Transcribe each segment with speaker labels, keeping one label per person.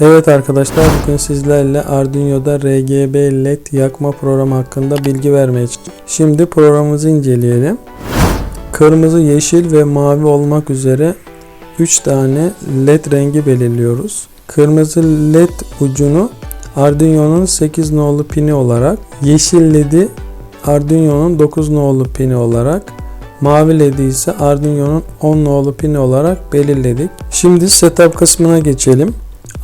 Speaker 1: Evet arkadaşlar bugün sizlerle Arduino'da RGB LED yakma programı hakkında bilgi vermeye çalışacağım. Şimdi programımızı inceleyelim. Kırmızı, yeşil ve mavi olmak üzere 3 tane LED rengi belirliyoruz. Kırmızı LED ucunu Arduino'nun 8 nolu pini olarak, yeşil LED'i Arduino'nun 9 nolu pini olarak, mavi LED'i ise Arduino'nun 10 nolu pini olarak belirledik. Şimdi setup kısmına geçelim.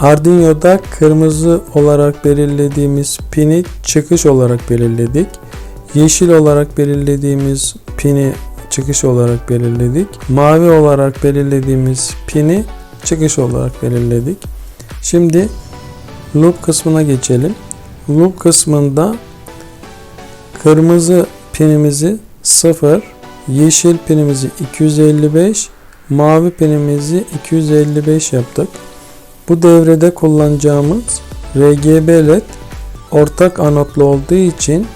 Speaker 1: Arduino'da kırmızı olarak belirlediğimiz pini çıkış olarak belirledik. Yeşil olarak belirlediğimiz pini çıkış olarak belirledik. Mavi olarak belirlediğimiz pini çıkış olarak belirledik. Şimdi loop kısmına geçelim. Loop kısmında kırmızı pinimizi 0, yeşil pinimizi 255, mavi pinimizi 255 yaptık. Bu devrede kullanacağımız RGB LED ortak anotlu olduğu için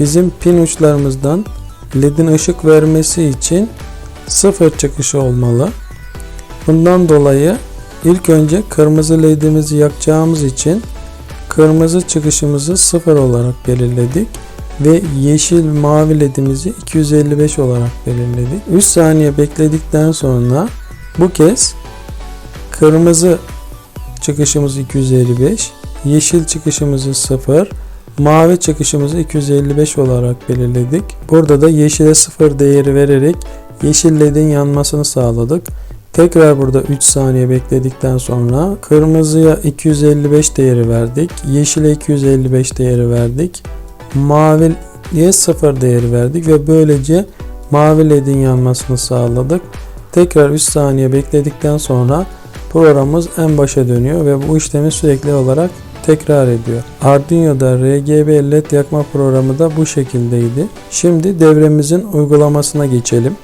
Speaker 1: bizim pin uçlarımızdan LED'in ışık vermesi için sıfır çıkışı olmalı. Bundan dolayı ilk önce kırmızı LED'imizi yakacağımız için kırmızı çıkışımızı sıfır olarak belirledik ve yeşil mavi ledimizi 255 olarak belirledik. 3 saniye bekledikten sonra bu kez kırmızı çıkışımız 255, yeşil çıkışımızı 0, mavi çıkışımızı 255 olarak belirledik. Burada da yeşile 0 değeri vererek yeşil ledin yanmasını sağladık. Tekrar burada 3 saniye bekledikten sonra kırmızıya 255 değeri verdik. Yeşile 255 değeri verdik. Maviye 0 değeri verdik ve böylece mavi ledin yanmasını sağladık. Tekrar 3 saniye bekledikten sonra programımız en başa dönüyor ve bu işlemi sürekli olarak tekrar ediyor. Arduino'da RGB LED yakma programı da bu şekildeydi. Şimdi devremizin uygulamasına geçelim.